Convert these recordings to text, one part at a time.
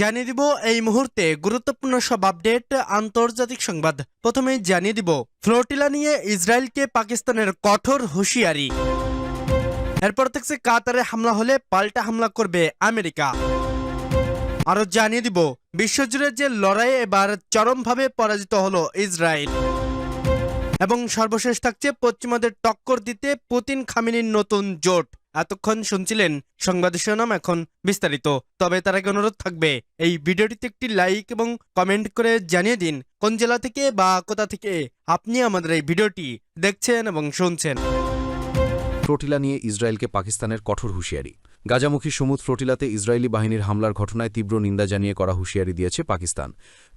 জানিয়ে দিব এই মুহূর্তে গুরুত্বপূর্ণ সব আপডেট আন্তর্জাতিক সংবাদ। প্রথমে জানিয়ে দিব ফ্লোটিলা নিয়ে ইসরায়েলকে পাকিস্তানের কঠোর হুঁশিয়ারি। এরপর থেকে কাতারে হামলা হলে পাল্টা হামলা করবে আমেরিকা। আরও জানিয়ে দিব, বিশ্বজুড়ে যে লড়াইয়ে এবার চরমভাবে পরাজিত হলো ইসরায়েল। এবং সর্বশেষ থাকছে পশ্চিমাদের টক্কর দিতে পুতিন খামিনির নতুন জোট। এতক্ষণ শুনছিলেন সংবাদ শিরোনাম এখন বিস্তারিত। তবে তার আগে অনুরোধ থাকবে, এই ভিডিওটিতে একটি লাইক এবং কমেন্ট করে জানিয়ে দিন কোন জেলা থেকে বা কোথা থেকে আপনি আমাদের এই ভিডিওটি দেখছেন এবং শুনছেন। প্রোটিলা নিয়ে ইসরায়েলকে পাকিস্তানের কঠোর হুঁশিয়ারি। গাজামুখী সমুদ ফ্লোটিলাতে ইসরায়েলি বাহিনীর হামলার ঘটনায় তীব্র নিন্দা জানিয়ে করা হুঁশিয়ারি দিয়েছে পাকিস্তান।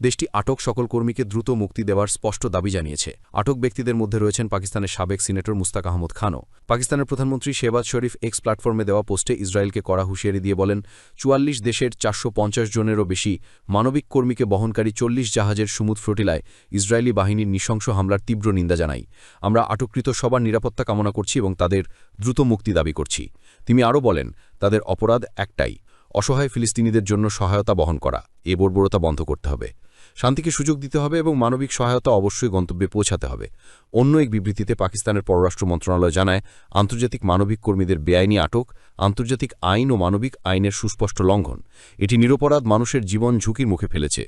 দেশটি আটক সকল কর্মীকে দ্রুত মুক্তি দেওয়ার স্পষ্ট দাবি জানিয়েছে। আটক ব্যক্তিদের মধ্যে রয়েছেন পাকিস্তানের সাবেক সিনেটর মুস্তাক আহমদ খানও। পাকিস্তানের প্রধানমন্ত্রী শেবাজ শরীফ এক্স প্ল্যাটফর্মে দেওয়া পোস্টে ইসরায়েলকে করা হুঁশিয়ারি দিয়ে বলেন, চুয়াল্লিশ দেশের চারশো পঞ্চাশ জনেরও বেশি মানবিক কর্মীকে বহনকারী চল্লিশ জাহাজের সমুদ ফ্লোটিলায় ইসরায়েলি বাহিনীর নৃশংস হামলার তীব্র নিন্দা জানাই। আমরা আটককৃত সবার নিরাপত্তা কামনা করছি এবং তাদের দ্রুত মুক্তি দাবি করছি। তিনি আরও বলেন তাদের অপরাধ একটাই, অসহায় ফিলিস্তিনিদের জন্য সহায়তা বহন করা। এ বর্বরতা বন্ধ করতে হবে। শান্তিকে সুযোগ দিতে হবে এবং মানবিক সহায়তা অবশ্যই গন্তব্যে পৌঁছাতে হবে। অন্য এক বিবৃতিতে পাকিস্তানের পররাষ্ট্র মন্ত্রণালয় জানায়, আন্তর্জাতিক মানবিক কর্মীদের বেআইনি আটক, আন্তর্জাতিক আইন ও মানবিক আইনের সুস্পষ্ট লঙ্ঘন। এটি নিরপরাধ মানুষের জীবন ঝুঁকির মুখে ফেলেছে।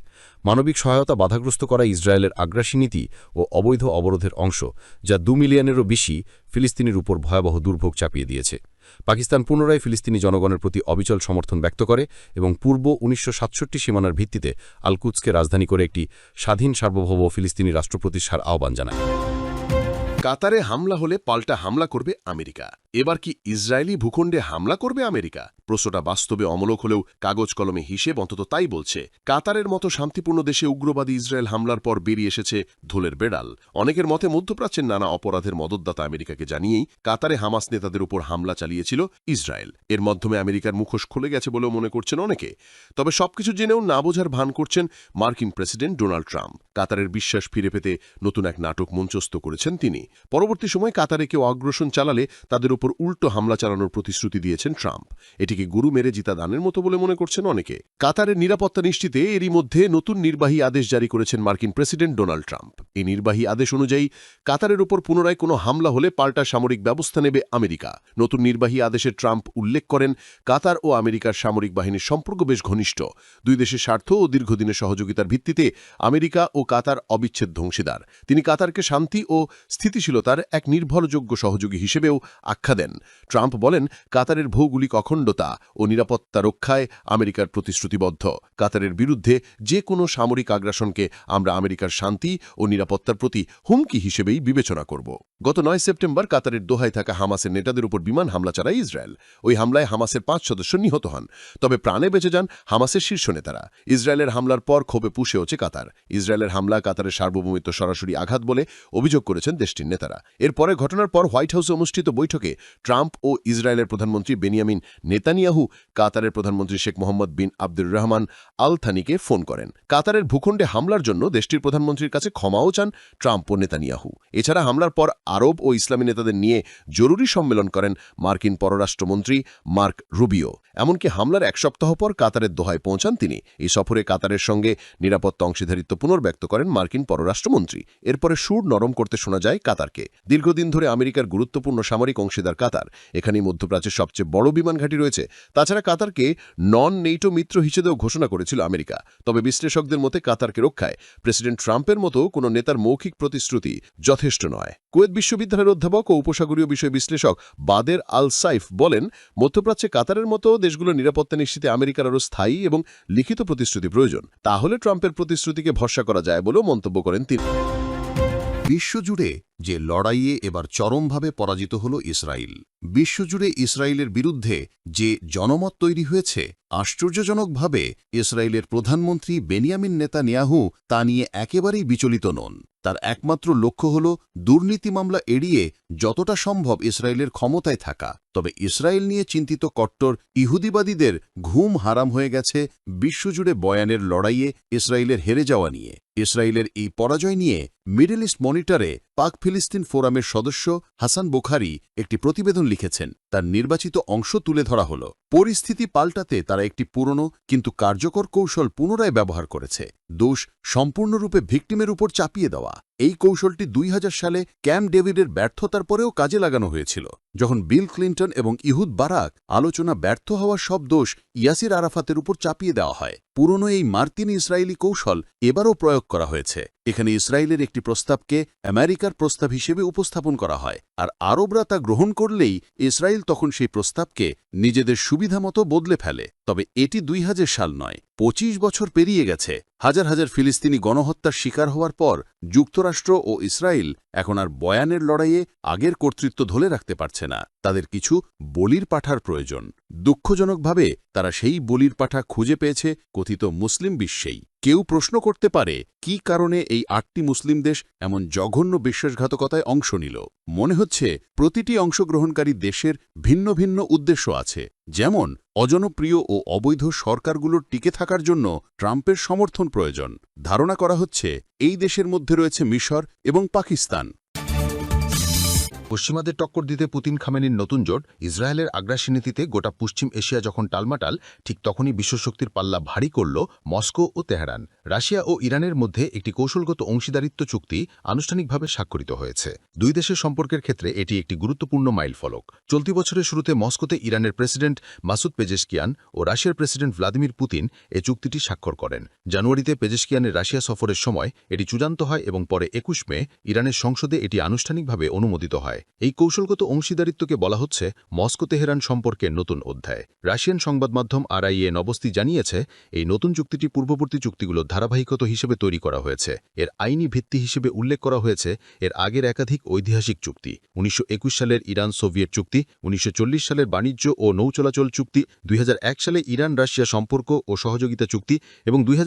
মানবিক সহায়তা বাধাগ্রস্ত করা ইসরায়েলের আগ্রাসী নীতি ও অবৈধ অবরোধের অংশ, যা দু মিলিয়নেরও বেশি ফিলিস্তিনির উপর ভয়াবহ দুর্ভোগ চাপিয়ে দিয়েছে। পাকিস্তান পুনরায় ফিলিস্তিনি জনগণের প্রতি অবিচল সমর্থন ব্যক্ত করে এবং পূর্ব উনিশশো সাতষট্টি সীমানার ভিত্তিতে আলকুৎসকে রাজধানী করে একটি স্বাধীন সার্বভৌম ফিলিস্তিনি রাষ্ট্র প্রতিষ্ঠার আহ্বান জানায়। কাতারে হামলা হলে পাল্টা হামলা করবে আমেরিকা। এবার কি ইসরায়েলি ভূখণ্ডে হামলা করবে আমেরিকা? প্রশ্নটা বাস্তবে অমলক হলেও কাগজ কলমে হিসেব অন্তত তাই বলছে। কাতারের মতো শান্তিপূর্ণ দেশে উগ্রবাদী ইসরায়েল হামলার পর বেরিয়ে এসেছে ধুলের বেড়াল। অনেকের মতে মধ্যপ্রাচ্যের নানা অপরাধের মদতদাতা আমেরিকাকে জানিয়েই কাতারে হামাস নেতাদের উপর হামলা চালিয়েছিল ইসরায়েল। এর মাধ্যমে আমেরিকার মুখোশ খুলে গেছে বলেও মনে করছেন অনেকে। তবে সবকিছু জেনেও না বোঝার ভান করছেন মার্কিন প্রেসিডেন্ট ডোনাল্ড ট্রাম্প। কাতারের বিশ্বাস ফিরে পেতে নতুন এক নাটক মঞ্চস্থ করেছেন তিনি। পরবর্তী সময় কাতারে কেউ অগ্রসন চালালে তাদের উপর উল্টো হামলা চালানোর প্রতিশ্রুতি দিয়েছেন ট্রাম্প। এটিকে গুরু মেরে জিতা দানের মতো বলে মনে করছেন অনেকে। কাতারের নিরাপত্তা নিশ্চিতে এরই মধ্যে নতুন নির্বাহী আদেশ জারি করেছেন মার্কিন প্রেসিডেন্ট ডোনাল্ড ট্রাম্প। এই নির্বাহী আদেশ অনুযায়ী কাতারের উপর পুনরায় কোনো হামলা হলে পাল্টা সামরিক ব্যবস্থা নেবে আমেরিকা। নতুন নির্বাহী আদেশে ট্রাম্প উল্লেখ করেন, কাতার ও আমেরিকার সামরিক বাহিনীর সম্পর্ক বেশ ঘনিষ্ঠ। দুই দেশের স্বার্থ ও দীর্ঘদিনের সহযোগিতার ভিত্তিতে আমেরিকা ও কাতার অবিচ্ছেদ ধ্বংসীদার তিনি কাতারকে শান্তি ও স্থিতিশীলতার এক নির্ভরযোগ্য সহযোগী হিসেবেও আখ্যা দেন। ট্রাম্প বলেন, কাতারের ভৌগোলিক অখণ্ডতা ও নিরাপত্তা রক্ষায় আমেরিকার প্রতিশ্রুতিবদ্ধ। কাতারের বিরুদ্ধে যে কোনো সামরিক আগ্রাসনকে আমরা আমেরিকার শান্তি ও নিরাপত্তার প্রতি হুমকি হিসেবেই বিবেচনা করব। গত নয় সেপ্টেম্বর কাতারের দোহায় থাকা হামাসের নেতাদের উপর বিমান হামলা চালায় ইসরায়েল। ওই হামলায় হামাসের পাঁচ সদস্য নিহত হন। তবে প্রাণে বেঁচে যান হামাসের শীর্ষ নেতারা। ইসরায়েলের হামলার পর ক্ষোভে পুষে হচ্ছে কাতার। ইসরায়েলের হামলা কাতারের সার্বভৌমিত্ব সরাসরি আঘাত বলে অভিযোগ করেছেন দেশটির নেতারা। এরপরে ঘটনার পর হোয়াইট হাউসে অনুষ্ঠিত বৈঠকে ট্রাম্প ও ইসরায়েলের প্রধানমন্ত্রী বেনিয়ামিন নেতানিয়াহু কাতারের প্রধানমন্ত্রী Sheikh Mohammed bin Abdur Rahman Al থানিকে phone করেন। কাতারের ভূখণ্ডে হামলার জন্য দেশটির প্রধানমন্ত্রীর কাছে ক্ষমাও চান ট্রাম্প ও নেতানিয়াহু। এছাড়া হামলার পর আরব ও ইসলামী নেতাদের নিয়ে জরুরি সম্মেলন করেন মার্কিন পররাষ্ট্রমন্ত্রী মার্ক রুবিও। এমনকি হামলার এক সপ্তাহ পর কাতারের দোহায় পৌঁছান তিনি। এই সফরে কাতারের সঙ্গে নিরাপত্তা অংশীদারিত্ব পুনর্ব্যক্ত করেন মার্কিন পররাষ্ট্রমন্ত্রী। এরপরে সুর নরম করতে শোনা যায় কাতারকে। দীর্ঘদিন ধরে আমেরিকার গুরুত্বপূর্ণ সামরিক অংশীদার কাতার। এখানেই মধ্যপ্রাচ্যের সবচেয়ে বড় বিমান ঘাঁটি রয়েছে। তাছাড়া কাতারকে নন নেইটো মিত্র হিসেবেও ঘোষণা করেছিল আমেরিকা। তবে বিশ্লেষকদের মতে কাতারকে রক্ষায় প্রেসিডেন্ট ট্রাম্পের মতো কোনো নেতার মৌখিক প্রতিশ্রুতি যথেষ্ট নয়। কুয়েত বিশ্ববিদ্যালয়ের অধ্যাপক ও উপসাগরীয় বিষয় বিশ্লেষক বাদের আল সাইফ বলেন, মধ্যপ্রাচ্যে কাতারের মতো দেশগুলোর নিরাপত্তা নিশ্চিতে আমেরিকার আরও স্থায়ী এবং লিখিত প্রতিশ্রুতি প্রয়োজন। তাহলে ট্রাম্পের প্রতিশ্রুতিকে ভরসা করা যায় বলেও মন্তব্য করেন তিনি। বিশ্বজুড়ে যে লড়াইয়ে এবার চরমভাবে পরাজিত হল ইসরায়েল বিশ্বজুড়ে ইসরায়েলের বিরুদ্ধে যে জনমত তৈরি হয়েছে, আশ্চর্যজনকভাবে ইসরায়েলের প্রধানমন্ত্রী বেনিয়ামিন নেতা নেতানিয়াহু তা নিয়ে একেবারেই বিচলিত নন। তার একমাত্র লক্ষ্য হল দুর্নীতি মামলা এড়িয়ে যতটা সম্ভব ইসরায়েলের ক্ষমতায় থাকা। তবে ইসরায়েল নিয়ে চিন্তিত কট্টর ইহুদিবাদীদের ঘুম হারাম হয়ে গেছে বিশ্বজুড়ে বয়ানের লড়াইয়ে ইসরায়েলের হেরে যাওয়া নিয়ে। ইসরায়েলের এই পরাজয় নিয়ে মিডল ইস্ট মনিটরে পাক ফিলিস্তিন ফোরামের সদস্য হাসান বোখারি একটি প্রতিবেদন লিখেছেন। তার নির্বাচিত অংশ তুলে ধরা হল। পরিস্থিতি পাল্টাতে তারা একটি পুরনো কিন্তু কার্যকর কৌশল পুনরায় ব্যবহার করেছে। দোষ সম্পূর্ণরূপে ভিকটিমের উপর চাপিয়ে দেওয়া। এই কৌশলটি দুই হাজার সালে ক্যাম ডেভিডের ব্যর্থতার পরেও কাজে লাগানো হয়েছিল, যখন বিল ক্লিন্টন এবং ইহুদ বারাক আলোচনা ব্যর্থ হওয়ার সব দোষ ইয়াসির আরাফাতের উপর চাপিয়ে দেওয়া হয়। পুরনো এই মার্কিন ইসরায়েলি কৌশল এবারও প্রয়োগ করা হয়েছে। এখানে ইসরায়েলের একটি প্রস্তাবকে আমেরিকার প্রস্তাব হিসেবে উপস্থাপন করা হয়, আর আরবরা তা গ্রহণ করলেই ইসরায়েল তখন সেই প্রস্তাবকে নিজেদের সুবিধামতো বদলে ফেলে। তবে এটি দুই হাজার সাল নয়, পঁচিশ বছর পেরিয়ে গেছে। হাজার হাজার ফিলিস্তিনি গণহত্যার শিকার হওয়ার পর যুক্তরাষ্ট্র ও ইসরায়েল এখন আর বয়ানের লড়াইয়ে আগের কর্তৃত্ব ধরে রাখতে পারছে না। তাদের কিছু বলির পাঠার প্রয়োজন। দুঃখজনকভাবে তারা সেই বলির পাঠা খুঁজে পেয়েছে কথিত মুসলিম বিশ্বেই কেউ প্রশ্ন করতে পারে, কি কারণে এই আটটি মুসলিম দেশ এমন জঘন্য বিশ্বাসঘাতকতায় অংশ নিল। মনে হচ্ছে, প্রতিটি অংশগ্রহণকারী দেশের ভিন্ন ভিন্ন উদ্দেশ্য আছে। যেমন, অজনপ্রিয় ও অবৈধ সরকারগুলোর টিকে থাকার জন্য ট্রাম্পের সমর্থন প্রয়োজন। ধারণা করা হচ্ছে, এই দেশের মধ্যে রয়েছে মিশর এবং পাকিস্তান। পশ্চিমাদের টক্কর দিতে পুতিন খামেনির নতুন জোট ইসরায়েলের আগ্রাসী নীতিতে গোটা পশ্চিম এশিয়া যখন টালমাটাল, ঠিক তখনই বিশ্বশক্তির পাল্লা ভারী করল মস্কো ও তেহরান। রাশিয়া ও ইরানের মধ্যে একটি কৌশলগত অংশীদারিত্ব চুক্তি আনুষ্ঠানিকভাবে স্বাক্ষরিত হয়েছে। দুই দেশের সম্পর্কের ক্ষেত্রে এটি একটি গুরুত্বপূর্ণ মাইলফলক। চলতি বছরের শুরুতে মস্কোতে ইরানের প্রেসিডেন্ট মাসুদ পেজেশকিয়ান ও রাশিয়ার প্রেসিডেন্ট ভ্লাদিমির পুতিন এ চুক্তিটি স্বাক্ষর করেন। জানুয়ারিতে পেজেশকিয়ানের রাশিয়া সফরের সময় এটি চূড়ান্ত হয় এবং পরে একুশ মে ইরানের সংসদে এটি আনুষ্ঠানিকভাবে অনুমোদিত হয়। এই কৌশলগত অংশীদারিত্বকে বলা হচ্ছে মস্কো তেহরান সম্পর্কের নতুন অধ্যায়। রাশিয়ান সংবাদ মাধ্যম আরআইএ নবস্তি জানিয়েছে, এই নতুন চুক্তিটি পূর্ববর্তী চুক্তিগুলোর ধারাবাহিকতা হিসেবে তৈরি করা হয়েছে। এর আইনি ভিত্তি হিসেবে উল্লেখ করা হয়েছে এর আগের একাধিক ঐতিহাসিক চুক্তি, উনিশশো একুশ সালের ইরান সোভিয়েত চুক্তি, উনিশশো চল্লিশ সালের বাণিজ্য ও নৌ চলাচল চুক্তি, দুই সালে ইরান রাশিয়া সম্পর্ক ও সহযোগিতা চুক্তি এবং দুই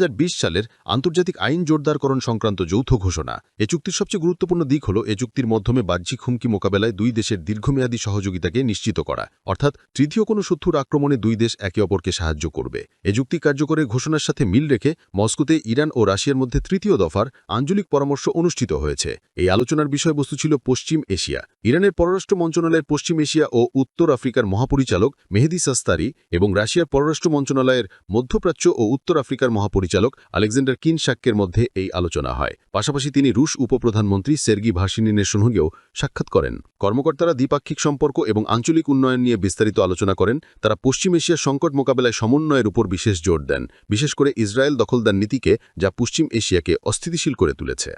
সালের আন্তর্জাতিক আইন জোরদারকরণ সংক্রান্ত যৌথ ঘোষণা। এ চুক্তির সবচেয়ে গুরুত্বপূর্ণ দিক হল এ চুক্তির মাধ্যমে বাহ্যিক হুমকি মোকাবেলায় দুই দেশের দীর্ঘমেয়াদী সহযোগিতাকে নিশ্চিত করা, অর্থাৎ তৃতীয় কোনো শত্রুর আক্রমণে দুই দেশ একে অপরকে সাহায্য করবে। এ চুক্তি কার্যকরের ঘোষণার সাথে মিল রেখে মস্কোতে ইরান ও রাশিয়ার মধ্যে তৃতীয় দফার আঞ্চলিক পরামর্শ অনুষ্ঠিত হয়েছে। এই আলোচনার বিষয়বস্তু ছিল পশ্চিম এশিয়া। ইরানের পররাষ্ট্র মন্ত্রণালয়ের পশ্চিম এশিয়া ও উত্তর আফ্রিকার মহাপরিচালক মেহেদি সাস্তারি এবং রাশিয়ার পররাষ্ট্র মন্ত্রণালয়ের মধ্যপ্রাচ্য ও উত্তর আফ্রিকার মহাপরিচালক আলেকজান্ডার কিন কিনশাক্যের মধ্যে এই আলোচনা হয়। পাশাপাশি তিনি রুশ উপপ্রধানমন্ত্রী সের্গি ভার্সিনিনের সঙ্গেও সাক্ষাৎ করেন। কর্মকর্তারা দ্বিপাক্ষিক সম্পর্ক এবং আঞ্চলিক উন্নয়ন নিয়ে বিস্তারিত আলোচনা করেন। তারা পশ্চিম এশিয়ার সংকট মোকাবেলায় সমন্বয়ের উপর বিশেষ জোর দেন। বিশেষ করে ইসরায়েল দখলদার নীতিকে যা পশ্চিম এশিয়াকে অস্থিতিশীল করে তুলেছে।